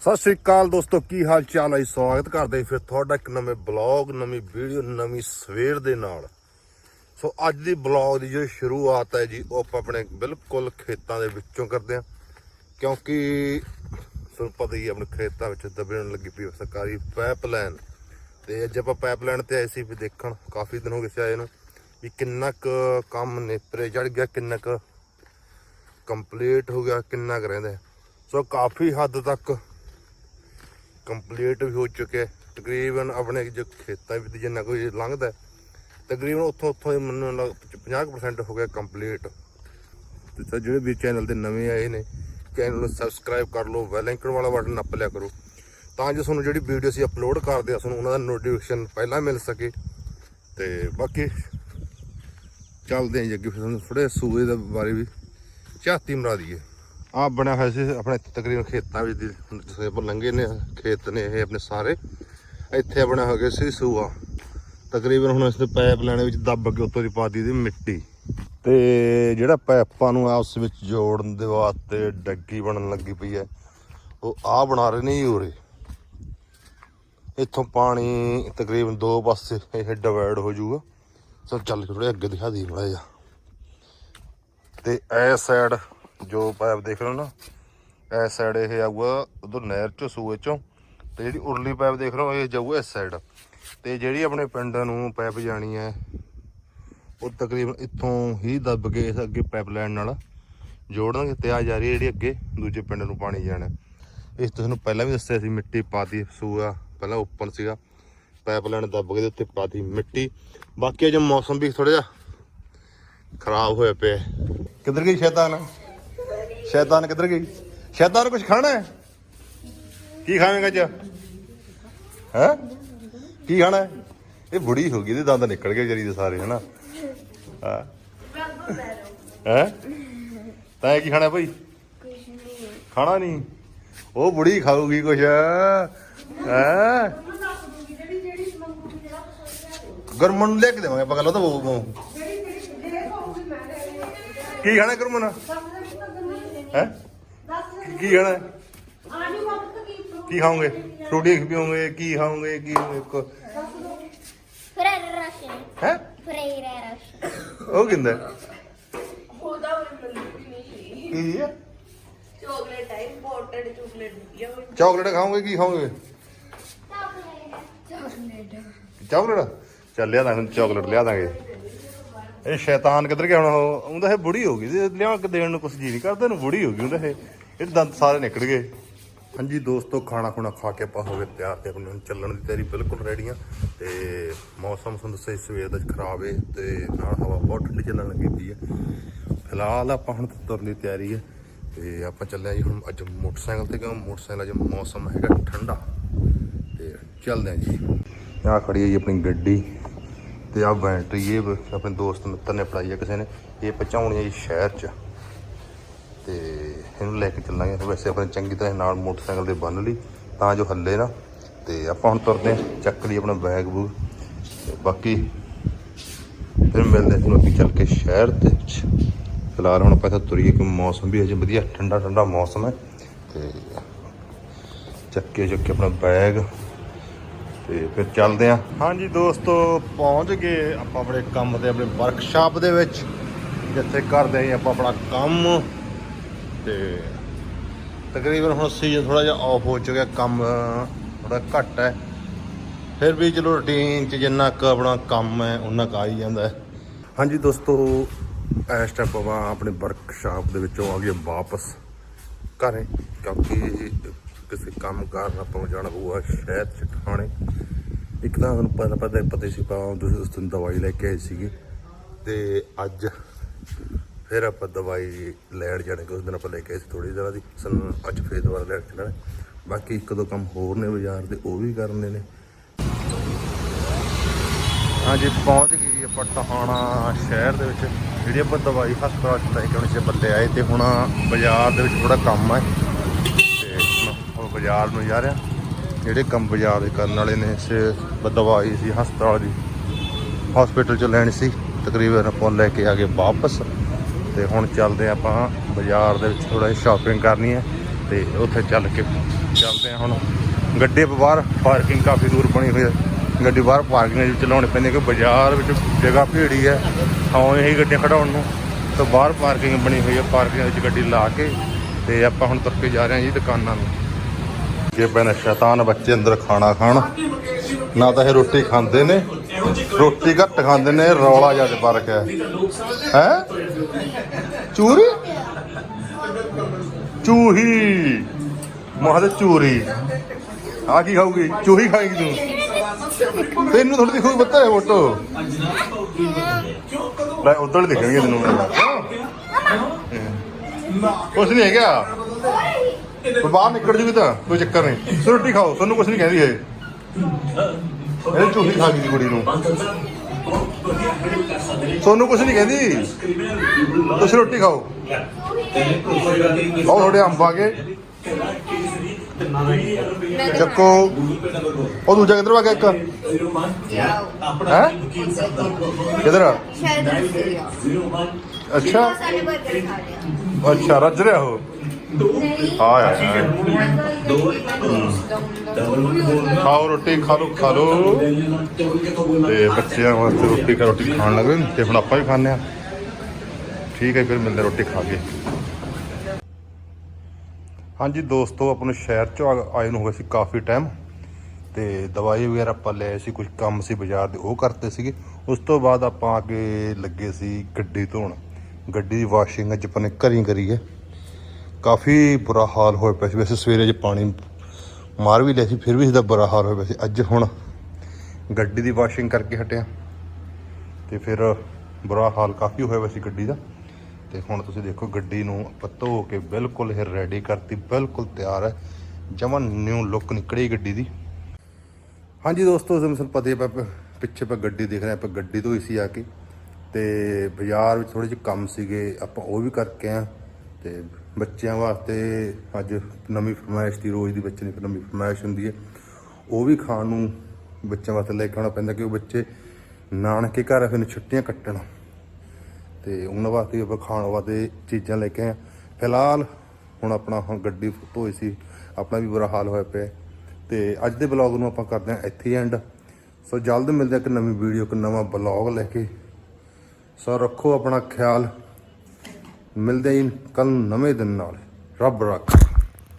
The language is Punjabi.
ਸਤਿ ਸ੍ਰੀ ਅਕਾਲ ਦੋਸਤੋ, ਕੀ ਹਾਲ ਚਾਲ ਹੈ ਜੀ? ਸਵਾਗਤ ਕਰਦੇ ਹਾਂ ਫਿਰ ਤੁਹਾਡਾ ਇੱਕ ਨਵੇਂ ਬਲੌਗ, ਨਵੀਂ ਵੀਡੀਓ, ਨਵੀਂ ਸਵੇਰ ਦੇ ਨਾਲ। ਸੋ ਅੱਜ ਦੀ ਬਲੌਗ ਦੀ ਜਿਹੜੀ ਸ਼ੁਰੂਆਤ ਹੈ ਜੀ, ਉਹ ਆਪਾਂ ਆਪਣੇ ਬਿਲਕੁਲ ਖੇਤਾਂ ਦੇ ਵਿੱਚੋਂ ਕਰਦੇ ਹਾਂ। ਕਿਉਂਕਿ ਤੁਹਾਨੂੰ ਪਤਾ ਹੀ ਆਪਣੇ ਖੇਤਾਂ ਵਿੱਚ ਦਬਣ ਲੱਗੀ ਪਈ ਸਰਕਾਰੀ ਪਾਈਪਲਾਈਨ ਤੇ ਅੱਜ ਆਪਾਂ ਪਾਈਪਲਾਈਨ ਤੇ ਆਏ ਸੀ, ਵੀ ਦੇਖਣ, ਕਾਫੀ ਦਿਨ ਹੋ ਗਏ ਸੀ ਆਏ ਨੂੰ, ਵੀ ਕਿੰਨਾ ਕੁ ਕੰਮ ਨੇਪਰੇ ਚੜ ਗਿਆ, ਕਿੰਨਾ ਕੁ ਕੰਪਲੀਟ ਹੋ ਗਿਆ, ਕਿੰਨਾ ਕੁ ਰਹਿੰਦਾ ਸੋ ਕਾਫੀ ਹੱਦ ਤੱਕ ਕੰਪਲੀਟ ਵੀ ਹੋ ਚੁੱਕਿਆ ਤਕਰੀਬਨ ਆਪਣੇ ਜੋ ਖੇਤਾਂ ਵਿੱਚ ਜਿੰਨਾ ਕੋਈ ਲੰਘਦਾ ਤਕਰੀਬਨ ਉੱਥੋਂ ਉੱਥੋਂ ਹੀ ਮੈਨੂੰ ਲੱਗ 50% ਹੋ ਗਿਆ ਕੰਪਲੀਟ ਤੇ ਜਿਹੜੇ ਵੀ ਚੈਨਲ ਤੇ ਨਵੇਂ ਆਏ ਨੇ ਚੈਨਲ ਨੂੰ ਸਬਸਕ੍ਰਾਈਬ ਕਰ ਲਓ ਬੈਲ ਆਈਕਨ ਵਾਲਾ ਬਟਨ ਨੱਪ ਲਿਆ ਕਰੋ। ਤਾਂ ਜੋ ਤੁਹਾਨੂੰ ਜਿਹੜੀ ਵੀਡੀਓ ਅਸੀਂ ਅਪਲੋਡ ਕਰਦੇ ਆ ਤੁਹਾਨੂੰ ਉਹਨਾਂ ਦਾ ਨੋਟੀਫਿਕੇਸ਼ਨ ਪਹਿਲਾਂ ਮਿਲ ਸਕੇ। ਤੇ ਬਾਕੀ ਚੱਲਦੇ ਆਂ ਜੀ ਅੱਗੇ, ਫਿਰ ਤੁਹਾਨੂੰ ਥੋੜੇ ਸੂਏ ਦੇ ਬਾਰੇ ਵੀ ਝਾਤੀ ਮਰਾ ਦਈਏ। ਆ ਬਣਿਆ ਹੋਇਆ ਸੀ ਆਪਣੇ ਤਕਰੀਬਨ ਖੇਤਾਂ ਵਿੱਚ ਦੀ ਹੁਣ ਆਪਾਂ ਲੰਘੇ ਨੇ, ਖੇਤ ਨੇ ਇਹ ਆਪਣੇ ਸਾਰੇ। ਇੱਥੇ ਬਣਿਆ ਹੋ ਗਿਆ ਸੀ ਸੂਆ। ਤਕਰੀਬਨ ਹੁਣ ਇਸ ਦੇ ਪਾਈਪ ਲੈਣੇ ਵਿੱਚ ਦੱਬ ਕੇ ਉੱਤੋਂ ਦੀ ਪਾ ਦੀ ਮਿੱਟੀ। ਤੇ ਜਿਹੜਾ ਪਾਈਪਾਂ ਨੂੰ ਆਪਸ ਵਿੱਚ ਜੋੜਨ ਦੇ ਵਾਸਤੇ ਡੱਗੀ ਬਣਨ ਲੱਗੀ ਪਈ ਹੈ। ਉਹ ਆ ਬਣਾ ਰਹੇ ਨੇ ਜੀ ਉਰੇ। ਇੱਥੋਂ ਪਾਣੀ ਤਕਰੀਬਨ ਦੋ ਪਾਸੇ ਇਹ ਡਿਵਾਈਡ ਹੋ ਜਾਊਗਾ। ਸੋ ਚੱਲ ਥੋੜੇ ਅੱਗੇ ਦਿਖਾ ਦੀ ਬੜਾ ਜਾ ਤੇ ਐ ਸਾਈਡ ਜੋ ਪਾਈਪ ਦੇਖ ਰਹੇ ਹੋ ਨਾ ਇਸ ਸਾਈਡ ਇਹ ਆਊਗਾ ਉਧਰ ਨਹਿਰ ਚੋਂ, ਸੂਏ ਚੋਂ, ਤੇ ਜਿਹੜੀ ਉਰਲੀ ਪਾਈਪ ਦੇਖ ਰਹੇ ਹੋ, ਇਹ ਜਾਊਗਾ ਇਸ ਸਾਈਡ ਤੇ ਜਿਹੜੀ ਆਪਣੇ ਪਿੰਡ ਨੂੰ ਪਾਈਪ ਜਾਣੀ ਹੈ, ਉਹ ਤਕਰੀਬਨ ਇੱਥੋਂ ਹੀ ਦੱਬ ਕੇ ਇਸ ਅੱਗੇ ਪਾਈਪਲਾਈਨ ਨਾਲ ਜੋੜਨਗੇ, ਤੇ ਆ ਜਾ ਰਹੀ ਹੈ ਜਿਹੜੀ ਅੱਗੇ ਦੂਜੇ ਪਿੰਡ ਨੂੰ ਪਾਣੀ ਜਾਣਾ। ਇਸ ਤੋਂ ਤੁਹਾਨੂੰ ਪਹਿਲਾਂ ਵੀ ਦੱਸਿਆ ਸੀ, ਮਿੱਟੀ ਪਾਤੀ ਸੂਆ, ਪਹਿਲਾਂ ਓਪਨ ਸੀਗਾ। ਪਾਈਪਲਾਈਨ ਦੱਬ ਕੇ ਦੇ ਉੱਤੇ ਪਾਤੀ ਮਿੱਟੀ। ਬਾਕੀ ਅੱਜ ਮੌਸਮ ਵੀ ਥੋੜਾ ਜਿਹਾ ਖਰਾਬ ਹੋਇਆ ਪਿਆ। ਹੈ। ਕਿੱਧਰ ਗਈ ਸ਼ੈਤਾਨ? ਸ਼ੈਤਾਨ ਕਿੱਧਰ ਗਈ? ਸ਼ੈਤਾਨ ਕੁਝ ਖਾਣਾ ਹੈ? ਕੀ ਖਾਵੇਂਗਾ ਅੱਜ? ਹੈ? ਕੀ ਖਾਣਾ ਹੈ? ਇਹ ਬੁੜੀ ਹੋ ਗਈ, ਇਹਦੇ ਦੰਦ ਨਿਕਲ ਗਏ ਜਰੀ ਦੇ ਸਾਰੇ, ਹਨਾ? ਹਾਂ। ਹੈ? ਤਾਂ ਕੀ ਖਾਣਾ ਭਾਈ? ਖਾਣਾ ਨਹੀਂ। ਉਹ ਬੁੜੀ ਖਾਊਗੀ ਕੁਛ। ਹੈ? ਗਰਮਨ ਨੂੰ ਲੈ ਕੇ ਦੇਵਾਂਗੇ ਆਪਾਂ ਗੱਲ ਉਹ ਤਾਂ ਉਹ ਕੀ ਖਾਣਾ ਗਰਮਨ? ਹੈ? ਕੀ ਖਾਣਾ ਕੀ ਖਾਓਗੇ? ਫਰੂਟੀ ਪੀਓਗੇ ਕੀ ਖਾਓਗੇ ਕੀ Ferrero Rocher. ਹੈ? Ferrero Rocher. ਉਹ ਕਿੰਦਾ ਉਹਦਾ ਵੀ ਮਿਲਦੀ ਨਹੀਂ ਕੀ ਹੈ? ਚਾਕਲੇਟ ਹੈ ਇੰਪੋਰਟਡ ਚਾਕਲੇਟ ਨਹੀਂ ਹੈ ਚਾਕਲੇਟ ਖਾਓਗੇ ਕੀ ਖਾਓਗੇ? Chocolate. ਚਾਕਲੇਟ? ਚੱਲ ਲਿਆ ਦਾਂਗੇ ਚਾਕਲੇਟ ਲਿਆ ਦਾਂਗੇ। ਇਹ ਸ਼ੈਤਾਨ ਕਿੱਧਰ ਗਿਆ ਹੁਣ? ਉਹ ਉਹਦਾ ਇਹ ਬੁੜੀ ਹੋ ਗਈ ਤੇ ਲਿਆ ਕੇ ਦੇਣ ਨੂੰ ਕੁਛ ਜੀ ਨਹੀਂ ਕਰਦਾ, ਇਹਨੂੰ ਬੁੜੀ ਹੋ ਗਈ ਉਹਦਾ ਇਹ ਇਹ ਦੰਦ ਸਾਰੇ ਨਿਕਲ ਗਏ। ਹਾਂਜੀ ਦੋਸਤੋ, ਖਾਣਾ ਖੁਣਾ ਖਾ ਕੇ ਆਪਾਂ ਹੋ ਗਏ ਤਿਆਰ ਤੇ ਆਪਣੇ ਚੱਲਣ ਦੀ ਤਿਆਰੀ ਬਿਲਕੁਲ ਰੈਡੀ ਆ। ਤੇ ਮੌਸਮ ਤੁਹਾਨੂੰ ਦੱਸਿਆ ਸੀ ਸਵੇਰ ਦਾ ਖਰਾਬ ਹੈ ਤੇ ਨਾਲ ਹਵਾ ਬਹੁਤ ਠੰਡੀ ਚੱਲਣ ਲੱਗੀ ਪਈ ਹੈ ਫਿਲਹਾਲ ਆਪਾਂ ਹੁਣ ਤੁਰਨ ਦੀ ਤਿਆਰੀ ਹੈ ਤੇ ਆਪਾਂ ਚੱਲੇ ਆ ਜੀ ਹੁਣ ਅੱਜ ਮੋਟਰਸਾਈਕਲ ਤੇ ਕਿਉਂ ਮੋਟਰਸਾਈਕਲ ਅੱਜ ਮੌਸਮ ਹੈਗਾ ਠੰਡਾ। ਤੇ ਚੱਲਦੇ ਆ ਜੀ। ਆਹ ਖੜੀ ਹੈ ਜੀ ਆਪਣੀ ਗੱਡੀ। ਤੇ ਆਹ ਬੈਟਰੀ ਇਹ ਆਪਣੇ ਦੋਸਤ ਮਿੱਤਰ ਨੇ ਫੜਾਈ ਹੈ ਕਿਸੇ ਨੇ। ਇਹ ਪਹੁੰਚਾਉਣੀ ਹੈ ਜੀ ਸ਼ਹਿਰ 'ਚ। ਤੇ ਇਹਨੂੰ ਲੈ ਕੇ ਚੱਲਾਂਗੇ। ਵੈਸੇ ਆਪਣੇ ਚੰਗੀ ਤਰ੍ਹਾਂ ਨਾਲ ਮੋਟਰਸਾਈਕਲ ਤੇ ਬੰਨ ਲਈ, ਤਾਂ ਜੋ ਹੱਲੇ ਨਾ। ਤੇ ਆਪਾਂ ਹੁਣ ਤੁਰਦੇ ਹਾਂ ਚੱਕ ਲਈ ਆਪਣਾ ਬੈਗ ਬੂਗ। ਬਾਕੀ ਫਿਰ ਮਿਲਦੇ ਹਾਂ ਤੁਹਾਨੂੰ ਅੱਗੇ ਚੱਲ ਕੇ ਸ਼ਹਿਰ ਦੇ ਵਿੱਚ। ਫਿਲਹਾਲ ਹੁਣ ਆਪਾਂ ਇੱਥੇ ਤੁਰੀਏ ਕਿ ਮੌਸਮ ਵੀ ਅਜੇ ਵਧੀਆ ਠੰਡਾ ਠੰਡਾ ਮੌਸਮ ਹੈ। ਤੇ ਚੱਕੇ ਚੱਕੇ ਆਪਣਾ ਬੈਗ। ਤੇ ਫਿਰ ਚੱਲਦੇ ਆ। ਹਾਂਜੀ ਦੋਸਤੋ, ਪਹੁੰਚ ਗਏ ਆਪਾਂ ਆਪਣੇ ਕੰਮ ਤੇ, ਆਪਣੇ ਵਰਕਸ਼ਾਪ ਦੇ ਵਿੱਚ, ਜਿੱਥੇ ਕਰਦੇ ਆਂ ਆਪਾਂ ਆਪਣਾ ਕੰਮ। ਤੇ ਤਕਰੀਬਨ ਹੁਣ ਸੀਜ਼ਨ ਥੋੜਾ ਜਿਹਾ ਆਫ ਹੋ ਚੁੱਕਿਆ, ਕੰਮ ਥੋੜਾ ਘੱਟ ਹੈ। ਫਿਰ ਵੀ ਚਲੋ ਰੁਟੀਨ ਚ ਜਿੰਨਾ ਕੁ ਆਪਣਾ ਕੰਮ ਹੈ ਉਹਨਾਂ ਕੁ ਆ ਹੀ ਜਾਂਦਾ ਹਾਂਜੀ ਦੋਸਤੋ, ਇਸ ਟਾਈਮ ਆਪਾਂ ਆਪਣੇ ਵਰਕਸ਼ਾਪ ਦੇ ਵਿੱਚੋਂ ਆ ਗਏ ਵਾਪਸ ਘਰੇ, ਕਿਉਂਕਿ ਕਿਸੇ ਕੰਮ ਕਾਰਨ ਆਪਾਂ ਨੂੰ ਜਾਣਾ ਪਊਗਾ ਸ਼ਹਿਰ ਚ ਠਾਣੇ ਇੱਕ ਤਾਂ ਤੁਹਾਨੂੰ ਪਤਾ ਪਤਾ ਪਤਾ ਸੀ ਆਪਾਂ ਤੁਸੀਂ ਉਸ ਦਿਨ ਦਵਾਈ ਲੈ ਕੇ ਆਏ ਸੀਗੇ। ਤੇ ਅੱਜ ਫਿਰ ਆਪਾਂ ਦਵਾਈ ਲੈਣ ਜਾਣੇ ਕਿ ਉਸ ਦਿਨ ਆਪਾਂ ਲੈ ਕੇ ਆਏ ਸੀ ਥੋੜੀ ਦਿਨਾਂ ਦੀ। ਸਾਨੂੰ ਅੱਜ ਫੇਰ ਦੁਬਾਰਾ ਲੈਣ ਜਾਣਾ। ਬਾਕੀ ਇੱਕ ਦੋ ਕੰਮ ਹੋਰ ਨੇ ਬਾਜ਼ਾਰ ਦੇ, ਉਹ ਵੀ ਕਰਨੇ ਨੇ। ਹਾਂਜੀ, ਪਹੁੰਚ ਗਈ ਜੀ ਆਪਾਂ ਟਹਾਣਾ ਸ਼ਹਿਰ ਦੇ ਵਿੱਚ। ਜਿਹੜੀ ਆਪਾਂ ਦਵਾਈ ਹਸਪਤਾਲ ਚ ਲੈ ਕੇ ਆਉਣੀ ਸੀ ਬੰਦੇ ਆਏ ਤੇ ਹੁਣ ਬਾਜ਼ਾਰ ਦੇ ਵਿੱਚ ਥੋੜਾ ਕੰਮ ਹੈ। ਤੇ ਹੁਣ ਬਾਜ਼ਾਰ ਨੂੰ ਜਾ ਰਿਹਾ ਜਿਹੜੇ ਕੰਮ ਬਾਜ਼ਾਰ ਦੇ ਕਰਨ ਵਾਲੇ ਨੇ ਸੇ ਦਵਾਈ ਸੀ, ਹਸਪਤਾਲ ਦੀ। ਹਸਪੀਟਲ ਚ ਲੈਣੀ ਸੀ, ਤਕਰੀਬਨ ਆਪਾਂ ਲੈ ਕੇ ਆ ਗਏ ਵਾਪਸ। ਤੇ ਹੁਣ ਚੱਲਦੇ ਆਪਾਂ ਬਾਜ਼ਾਰ ਦੇ ਵਿੱਚ ਥੋੜਾ ਜਿਹਾ ਸ਼ਾਪਿੰਗ ਕਰਨੀ ਹੈ ਤੇ ਉੱਥੇ ਚੱਲ ਕੇ ਚੱਲਦੇ ਆ ਹੁਣ। ਗੱਡੇ ਬਾਹਰ ਪਾਰਕਿੰਗ ਕਾਫੀ ਦੂਰ ਬਣੀ ਹੋਈ ਹੈ। ਗੱਡੀ ਬਾਹਰ ਪਾਰਕਿੰਗ ਵਿੱਚ ਚਲਾਉਣੀ ਪੈਂਦੀ ਹੈ ਕਿ ਬਾਜ਼ਾਰ ਵਿੱਚ ਜਗ੍ਹਾ ਭੀੜੀ ਹੈ ਆਉਂ ਇਹੀ ਗੱਡੀਆਂ ਖੜਾਉਣ ਨੂੰ। ਤਾਂ ਬਾਹਰ ਪਾਰਕਿੰਗ ਬਣੀ ਹੋਈ ਹੈ ਪਾਰਕਿੰਗ ਵਿੱਚ ਗੱਡੀ ਲਾ ਕੇ ਤੇ ਆਪਾਂ ਹੁਣ ਤੁਰ ਕੇ ਜਾ ਰਹੇ ਹਾਂ ਜੀ ਦੁਕਾਨਾਂ ਨੂੰ। ਕਿ ਪੈਣਾ ਸ਼ੈਤਾਨ ਬੱਚੇ ਅੰਦਰ ਖਾਣਾ ਖਾਣ। ਨਾ ਤਾਂ ਇਹ ਰੋਟੀ ਖਾਂਦੇ ਨੇ, ਰੋਟੀ ਘੱਟ ਖਾਂਦੇ ਨੇ, ਰੌਲਾ ਜ਼ਿਆਦਾ ਪਾ ਰੱਖਿਆ ਹੈ। ਚੂਰੀ? ਚੂਹੀ। ਮਹਾਦੇ ਚੂਰੀ। ਆ ਕੀ ਖਾਊਗੀ? ਚੂਹੀ ਖਾਏਗੀ ਤੂੰ? ਤੈਨੂੰ ਥੋੜੀ ਦਿਖੂ ਬੱਤਾ ਹੈ ਫੋਟੋ ਲੈ, ਉਧਰ ਦਿਖਣਗੇ ਤੈਨੂੰ। ਕੁਛ ਨਹੀਂ ਹੈਗਾ। ਉਹ ਬਾਹਰ ਨਿਕਲ ਜੂਗੀ ਤਾਂ ਕੋਈ ਚੱਕਰ ਨਹੀਂ। ਤੁਸੀਂ ਰੋਟੀ ਖਾਓ ਤੁਹਾਨੂੰ ਕੁਛ ਨਹੀਂ ਕਹਿੰਦੀ ਇਹ। ਇਹ ਚੂਹੀ ਖਾ ਗਈ ਸੀ ਕੁੜੀ ਨੂੰ। ਤੁਹਾਨੂੰ ਕੁਛ ਨਹੀਂ ਕਹਿੰਦੀ। ਤੁਸੀਂ ਰੋਟੀ ਖਾਓ। ਆਓ ਥੋੜੇ ਅੰਬ ਆ ਗਏ। ਚੱਕੋ। ਉਹ ਦੂਜਾ ਕਿੱਧਰ ਆ ਗਿਆ ਇੱਕ? ਹੈ? ਕਿੱਧਰ ਆਸਟ੍ਰੇਲੀਆ ਅੱਛਾ। ਸਾਰੇ ਬਰਗਰ ਖਾ ਲਿਆ ਅੱਛਾ ਰੱਜ ਰਿਹਾ ਉਹ ਆ ਖਾਓ ਰੋਟੀ, ਖਾ ਲਓ ਖਾ ਲਓ। ਤੇ ਬੱਚਿਆਂ ਵਾਸਤੇ ਰੋਟੀ ਕਾ ਰੋਟੀ ਖਾਣ ਲੱਗੇ ਤੇ ਹੁਣ ਆਪਾਂ ਵੀ ਖਾਣੇ ਆ ਠੀਕ ਹੈ ਫਿਰ ਮਿਲਦੇ ਰੋਟੀ ਖਾ ਕੇ। ਹਾਂਜੀ ਦੋਸਤੋ, ਆਪਣੇ ਸ਼ਹਿਰ ਚੋਂ ਆਏ ਨੂੰ ਹੋਇਆ ਸੀ ਕਾਫੀ ਟਾਈਮ ਤੇ ਦਵਾਈ ਵਗੈਰਾ ਆਪਾਂ ਲਏ ਸੀ ਕੁਝ ਕੰਮ ਸੀ ਬਾਜ਼ਾਰ ਦੇ, ਉਹ ਕਰਤੇ ਸੀਗੇ। ਉਸ ਤੋਂ ਬਾਅਦ ਆਪਾਂ ਆ ਕੇ ਲੱਗੇ ਸੀ ਗੱਡੀ ਧੋਣ। ਗੱਡੀ ਦੀ ਵਾਸ਼ਿੰਗ ਅੱਜ ਆਪਾਂ ਨੇ ਘਰੀ ਕਰੀ ਹੈ। ਕਾਫੀ ਬੁਰਾ ਹਾਲ ਹੋਇਆ ਪਿਆ ਸੀ। ਵੈਸੇ ਸਵੇਰੇ ਜੇ ਪਾਣੀ ਮਾਰ ਵੀ ਲਿਆ ਸੀ, ਫਿਰ ਵੀ ਇਸਦਾ ਬੁਰਾ ਹਾਲ ਹੋਇਆ ਪਿਆ ਸੀ। ਅੱਜ ਹੁਣ ਗੱਡੀ ਦੀ ਵਾਸ਼ਿੰਗ ਕਰਕੇ ਹਟਿਆ ਤੇ ਫਿਰ ਬੁਰਾ ਹਾਲ ਕਾਫੀ ਹੋਇਆ ਪਿਆ ਗੱਡੀ ਦਾ। ਤੇ ਹੁਣ ਤੁਸੀਂ ਦੇਖੋ ਗੱਡੀ ਨੂੰ ਆਪਾਂ ਧੋ ਕੇ ਬਿਲਕੁਲ ਇਹ ਰੈਡੀ ਕਰਤੀ, ਬਿਲਕੁਲ ਤਿਆਰ ਹੈ। ਜਮਨ ਨਿਊ ਲੁੱਕ ਨਿਕਲੀ ਗੱਡੀ ਦੀ। ਹਾਂਜੀ ਦੋਸਤੋ, ਜਿਵੇਂ ਤੁਹਾਨੂੰ ਪਤਾ ਹੀ ਆਪਾਂ ਪਿੱਛੇ ਆਪਾਂ ਗੱਡੀ ਦੇਖ ਰਹੇ ਹਾਂ, ਆਪਾਂ ਗੱਡੀ ਧੋਈ ਸੀ ਆ ਕੇ। ਤੇ ਬਾਜ਼ਾਰ ਵਿੱਚ ਥੋੜੇ ਜਿਹੇ ਕੰਮ ਸੀਗੇ, ਆਪਾਂ ਉਹ ਵੀ ਕਰਕੇ ਆ ਤੇ ਬੱਚਿਆਂ ਵਾਸਤੇ ਅੱਜ ਨਵੀਂ ਫਰਮਾਇਸ਼ ਦੀ, ਰੋਜ਼ ਦੀ ਬੱਚੇ ਦੀ ਨਵੀਂ ਫਰਮਾਇਸ਼ ਹੁੰਦੀ ਹੈ। ਉਹ ਵੀ ਖਾਣ ਨੂੰ ਬੱਚਿਆਂ ਵਾਸਤੇ ਲੈ ਕੇ ਆਉਣਾ ਪੈਂਦਾ ਕਿਉਂਕਿ ਬੱਚੇ ਨਾਨਕੇ ਘਰ ਫਿਰ ਛੁੱਟੀਆਂ ਕੱਟਣ। ਤੇ ਉਹਨਾਂ ਵਾਸਤੇ ਆਪਾਂ ਖਾਣ ਵਾਸਤੇ ਚੀਜ਼ਾਂ ਲੈ ਕੇ ਆਏ ਹਾਂ। ਫਿਲਹਾਲ ਹੁਣ ਆਪਣਾ ਹੁਣ ਗੱਡੀ ਧੋਈ ਸੀ, ਆਪਣਾ ਵੀ ਬੁਰਾ ਹਾਲ ਹੋਇਆ ਪਿਆ। ਤੇ ਅੱਜ ਦੇ ਬਲੌਗ ਨੂੰ ਆਪਾਂ ਕਰਦੇ ਹਾਂ ਇੱਥੇ ਹੀ ਐਂਡ। ਸੋ ਜਲਦ ਮਿਲਦੇ ਹਾਂ ਇੱਕ ਨਵੀਂ ਵੀਡੀਓ, ਇੱਕ ਨਵਾਂ ਬਲੌਗ ਲੈ ਕੇ। ਸੋ ਰੱਖੋ ਆਪਣਾ ਖਿਆਲ। ਮਿਲਦੇ ਹਾਂ ਕੱਲ ਨਵੇਂ ਦਿਨ ਨਾਲ। ਰੱਬ ਰੱਖ।